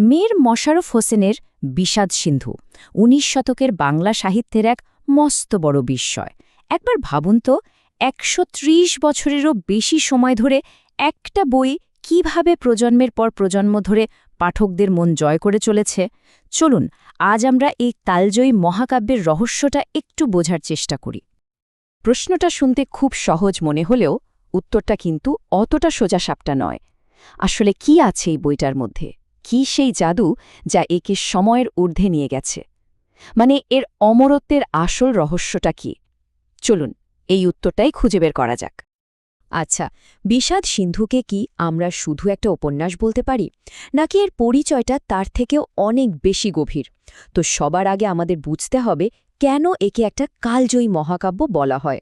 মীর মশারফ হোসেনের বিষাদ সিন্ধু, উনিশ শতকের বাংলা সাহিত্যের এক মস্ত বড় বিস্ময়। একবার ভাবুন তো, একশো ত্রিশ বছরেরও বেশি সময় ধরে একটা বই কীভাবে প্রজন্মের পর প্রজন্ম ধরে পাঠকদের মন জয় করে চলেছে? চলুন, আজ আমরা এই তালজয়ী মহাকাব্যের রহস্যটা একটু বোঝার চেষ্টা করি। প্রশ্নটা শুনতে খুব সহজ মনে হলেও উত্তরটা কিন্তু অতটা সোজাসাপটা নয়। আসলে কি আছে এই বইটার মধ্যে? কি সেই জাদু যা একে সময়ের ঊর্ধ্বে নিয়ে গেছে? মানে এর অমরত্বের আসল রহস্যটা কি? চলুন, এই উত্তরটাই খুঁজে বের করা যাক। আচ্ছা বিষাদ সিন্ধুকে কি আমরা শুধু একটা উপন্যাস বলতে পারি? নাকি এর পরিচয়টা তার থেকেও অনেক বেশি গভীর? তো সবার আগে আমাদের বুঝতে হবে কেন একে একটা কালজয়ী মহাকাব্য বলা হয়।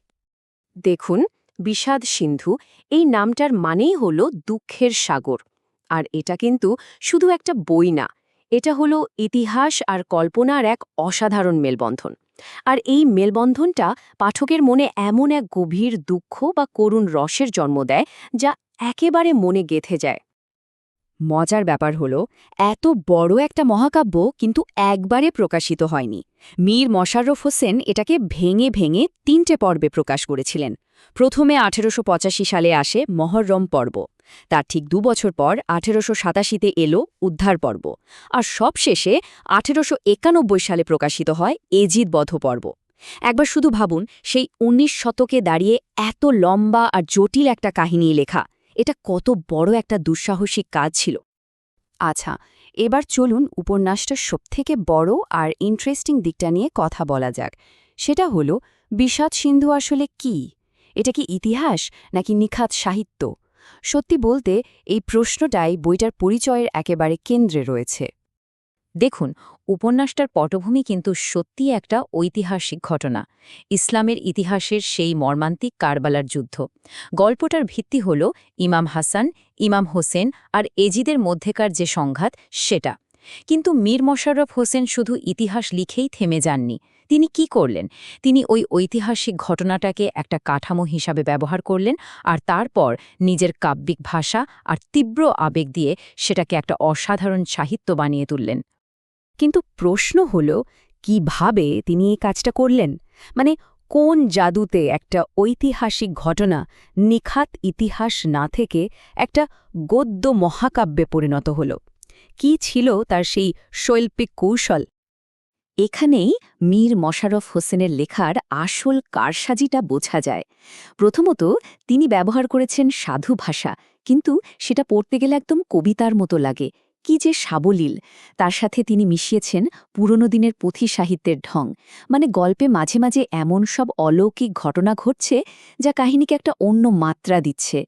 দেখুন, বিষাদ সিন্ধু এই নামটার মানেই হল দুঃখের সাগর। আর এটা কিন্তু শুধু একটা বই না, এটা হলো ইতিহাস আর কল্পনার এক অসাধারণ মেলবন্ধন। আর এই মেলবন্ধনটা পাঠকের মনে এমন এক গভীর দুঃখ বা করুণ রসের জন্ম দেয়, যা একেবারে মনে গেথে যায়। মজার ব্যাপার হল, এত বড় একটা মহাকাব্য কিন্তু একবারে প্রকাশিত হয়নি। মীর মশাররফ হোসেন এটাকে ভেঙে ভেঙে তিনটে পর্বে প্রকাশ করেছিলেন। প্রথমে আঠেরোশো পঁচাশি সালে আসে মহরম পর্ব। তার ঠিক দু বছর পর আঠেরোশো সাতাশিতে এলো উদ্ধার পর্ব। আর সবশেষে আঠেরোশো একানব্বই সালে প্রকাশিত হয় এজিদ বধ পর্ব একবার শুধু ভাবুন, সেই উনিশ শতকে দাঁড়িয়ে এত লম্বা আর জটিল একটা কাহিনী লেখা, এটা কত বড় একটা দুঃসাহসিক কাজ ছিল। আচ্ছা এবার চলুন উপন্যাসটার সবথেকে বড় আর ইন্টারেস্টিং দিকটা নিয়ে কথা বলা যাক। সেটা হলো, বিষাদ সিন্ধু আসলে কি? এটা কি ইতিহাস নাকি নিখাত সাহিত্য? সত্যি বলতে, এই প্রশ্নটাই বইটার পরিচয়ের একেবারে কেন্দ্রে রয়েছে। দেখুন, উপন্যাসটার পটভূমি কিন্তু সত্যি একটা ঐতিহাসিক ঘটনা। ইসলামের ইতিহাসের সেই মর্মান্তিক কারবালার যুদ্ধ। গল্পটার ভিত্তি হল ইমাম হাসান, ইমাম হোসেন আর এজিদের মধ্যেকার যে সংঘাত, সেটা। কিন্তু মীর মোশাররফ হোসেন শুধু ইতিহাস লিখেই থেমে যাননি। তিনি কি করলেন? তিনি ওই ঐতিহাসিক ঘটনাটাকে একটা কাঠামো হিসাবে ব্যবহার করলেন আর তারপর নিজের কাব্যিক ভাষা আর তীব্র আবেগ দিয়ে সেটাকে একটা অসাধারণ সাহিত্য বানিয়ে তুললেন। কিন্তু প্রশ্ন হল, কীভাবে তিনি এই কাজটা করলেন? মানে কোন জাদুতে একটা ঐতিহাসিক ঘটনা নিখাত ইতিহাস না থেকে একটা গদ্য মহাকাব্যে পরিণত হল? কি ছিল তার সেই শৈল্পিক কৌশল? এখানেই মীর মশারফ হোসেনের লেখার আসল কারসাজিটা বোঝা যায়। প্রথমত, তিনি ব্যবহার করেছেন সাধু ভাষা, কিন্তু সেটা পড়তে গেলে একদম কবিতার মতো লাগে। কি যে সাবলীল! তার সাথে তিনি মিশিয়েছেন পুরনো দিনের পুঁথি সাহিত্যের ঢং। মানে গল্পে মাঝে মাঝে এমন সব অলৌকিক ঘটনা ঘটছে, যা কাহিনীকে একটা অন্য মাত্রা দিচ্ছে।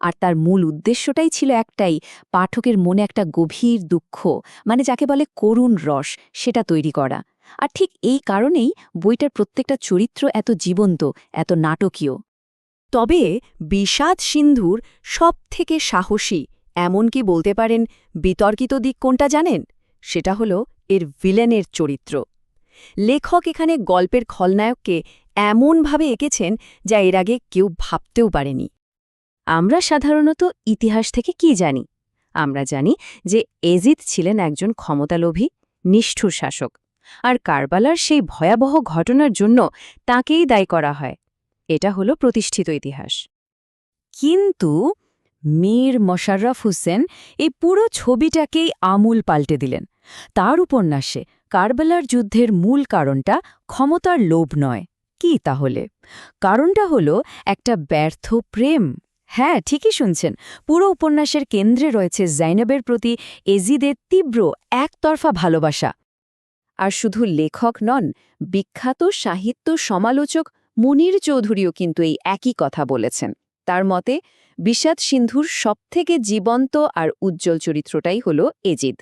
আর তার মূল উদ্দেশ্যটাই ছিল একটাই, পাঠকের মনে একটা গভীর দুঃখ মানে যাকে বলে করুণ রস, সেটা তৈরি করা। আর ঠিক এই কারণেই বইটার প্রত্যেকটা চরিত্র এত জীবন্ত, এত নাটকীয়। তবে বিষাদ সিন্ধুর সবথেকে সাহসী এমনকি বলতে পারেন বিতর্কিত দিক কোনটা জানেন? সেটা হল এর ভিলেনের চরিত্র। লেখক এখানে গল্পের খলনায়ককে এমনভাবে এঁকেছেন যা এর আগে কেউ ভাবতেও পারেনি। আমরা সাধারণত ইতিহাস থেকে কি জানি? আমরা জানি যে এজিদ ছিলেন একজন ক্ষমতালোভী, নিষ্ঠুর শাসক। আর কারবালার সেই ভয়াবহ ঘটনার জন্য তাকেই দায়ী করা হয়। এটা হলো প্রতিষ্ঠিত ইতিহাস। কিন্তু মীর মশাররফ হোসেন এই পুরো ছবিটাকেই আমূল পাল্টে দিলেন। তার উপন্যাসে কারবালার যুদ্ধের মূল কারণটা ক্ষমতার লোভ নয়। কি তাহলে? কারণটা হলো একটা ব্যর্থ প্রেম। হ্যাঁ ঠিকই শুনছেন। পুরো উপন্যাসের কেন্দ্রে রয়েছে জাইনবের প্রতি এজিদের তীব্র একতরফা ভালোবাসা। আর শুধু লেখক নন, বিখ্যাত সাহিত্য সমালোচক মুনির চৌধুরীও কিন্তু এই একই কথা বলেছেন। তার মতে, বিষাদ সিন্ধুর সবথেকে জীবন্ত আর উজ্জ্বল চরিত্রটাই হল এজিদ।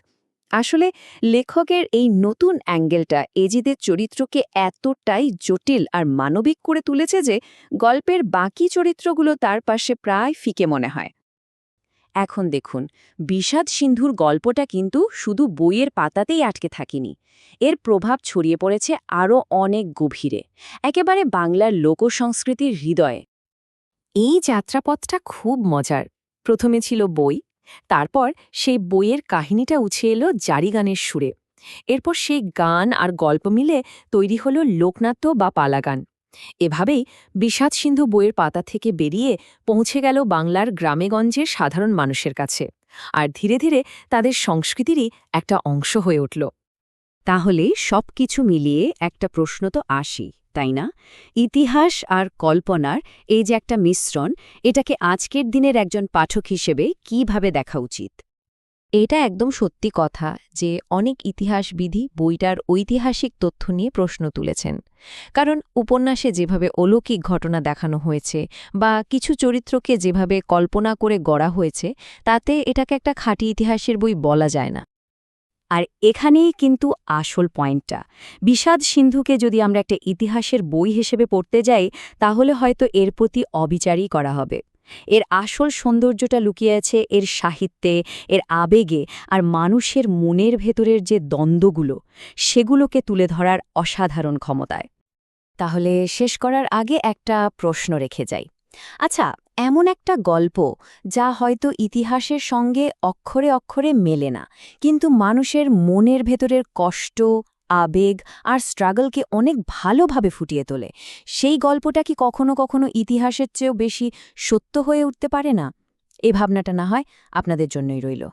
আসলে লেখকের এই নতুন অ্যাঙ্গেলটা এজিদের চরিত্রকে এতটাই জটিল আর মানবিক করে তুলেছে যে গল্পের বাকি চরিত্রগুলো তার পাশে প্রায় ফিকে মনে হয়। এখন দেখুন, বিষাদ সিন্ধুর গল্পটা কিন্তু শুধু বইয়ের পাতাতেই আটকে থাকেনি। এর প্রভাব ছড়িয়ে পড়েছে আরও অনেক গভীরে, একেবারে বাংলার লোকসংস্কৃতির হৃদয়ে। এই যাত্রাপথটা খুব মজার। প্রথমে ছিল বই, তারপর সেই বইয়ের কাহিনীটা উছে এলো জারি গানের সুরে। এরপর সেই গান আর গল্প মিলে তৈরি হলো লোকনাট্য বা পালাগান। এভাবেই বিষাদ সিন্ধু বইয়ের পাতা থেকে বেরিয়ে পৌঁছে গেল বাংলার গ্রামেগঞ্জের সাধারণ মানুষের কাছে। আর ধীরে ধীরে তাদের সংস্কৃতিরই একটা অংশ হয়ে উঠল। তাহলে সবকিছু মিলিয়ে একটা প্রশ্ন তো আসি, তাই না? ইতিহাস আর কল্পনার এই যে একটা মিশ্রণ, এটাকে আজকের দিনের একজন পাঠক হিসেবে কীভাবে দেখা উচিত? এটা একদম সত্যি কথা যে অনেক ইতিহাসবিধি বইটার ঐতিহাসিক তথ্য নিয়ে প্রশ্ন তুলেছেন। কারণ উপন্যাসে যেভাবে অলৌকিক ঘটনা দেখানো হয়েছে বা কিছু চরিত্রকে যেভাবে কল্পনা করে গড়া হয়েছে, তাতে এটাকে একটা খাঁটি ইতিহাসের বই বলা যায় না। আর এখানেই কিন্তু আসল পয়েন্টটা। বিষাদ সিন্ধুকে যদি আমরা একটা ইতিহাসের বই হিসেবে পড়তে যাই, তাহলে হয়তো এর প্রতি অবিচারই করা হবে। এর আসল সৌন্দর্যটা লুকিয়ে আছে এর সাহিত্যে, এর আবেগে আর মানুষের মনের ভেতরের যে দ্বন্দ্বগুলো, সেগুলোকে তুলে ধরার অসাধারণ ক্ষমতায়। তাহলে শেষ করার আগে একটা প্রশ্ন রেখে যাই। আচ্ছা এমন একটা গল্প যা হয়তো ইতিহাসের সঙ্গে অক্ষরে অক্ষরে মেলে না, কিন্তু মানুষের মনের ভেতরের কষ্ট আবেগ আর স্ট্রাগলকে অনেক ভালোভাবে ফুটিয়ে তোলে। সেই গল্পটা কি কখনো কখনো ইতিহাসের চেয়েও বেশি সত্য হয়ে উঠতে পারে না? এ ভাবনাটা না হয় আপনাদের জন্যই রইল।